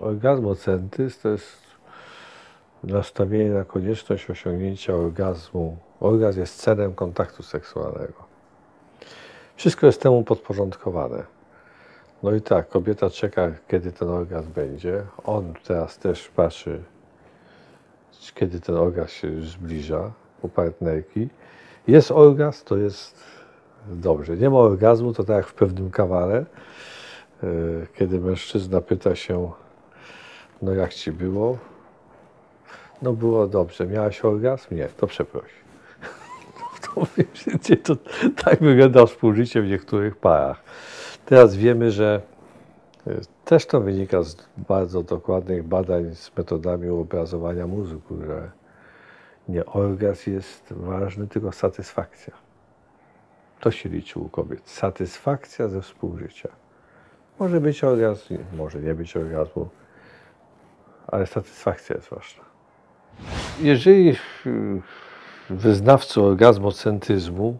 orgazmocentryzm to jest nastawienie na konieczność osiągnięcia orgazmu. Orgazm jest celem kontaktu seksualnego. Wszystko jest temu podporządkowane. No i tak, kobieta czeka, kiedy ten orgazm będzie. On teraz też patrzy, kiedy ten orgazm się zbliża u partnerki. Jest orgazm, to jest dobrze. Nie ma orgazmu, to tak jak w pewnym kawale, e, kiedy mężczyzna pyta się, no jak ci było? No było dobrze. Miałaś orgazm? Nie, to przeproś. To, to, tak wygląda współżycie w niektórych parach. Teraz wiemy, że e, też to wynika z bardzo dokładnych badań z metodami obrazowania mózgu, że nie orgazm jest ważny, tylko satysfakcja. To się liczy u kobiet. Satysfakcja ze współżycia. Może być orgazm, może nie być orgazmu, ale satysfakcja jest ważna. Jeżeli mm, wyznawcy orgazmocentryzmu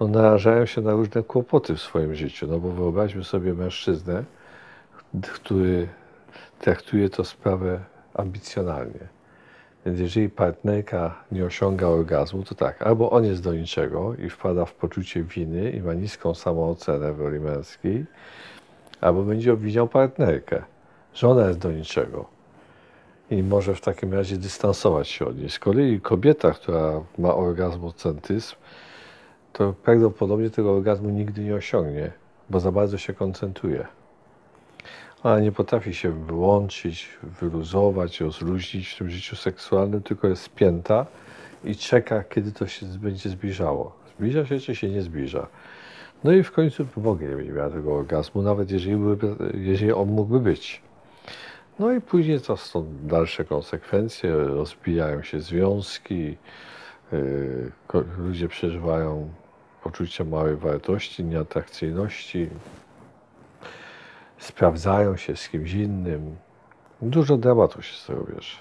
no, narażają się na różne kłopoty w swoim życiu, no bo wyobraźmy sobie mężczyznę, który traktuje to sprawę ambicjonalnie. Więc jeżeli partnerka nie osiąga orgazmu, to tak, albo on jest do niczego i wpada w poczucie winy i ma niską samoocenę w roli męskiej, albo będzie obwiniał partnerkę, że ona jest do niczego i może w takim razie dystansować się od niej. Z kolei kobieta, która ma orgazmocentryzm, to prawdopodobnie tego orgazmu nigdy nie osiągnie, bo za bardzo się koncentruje. Ona nie potrafi się wyłączyć, wyluzować, rozluźnić w tym życiu seksualnym, tylko jest spięta i czeka, kiedy to się będzie zbliżało. Zbliża się, czy się nie zbliża. No i w końcu w ogóle nie miała tego orgazmu, nawet jeżeli, byłby, jeżeli on mógłby być. No i później to są dalsze konsekwencje, rozbijają się związki, yy, ludzie przeżywają poczucie małej wartości, nieatrakcyjności, sprawdzają się z kimś innym. Dużo dramatu się z tego bierze.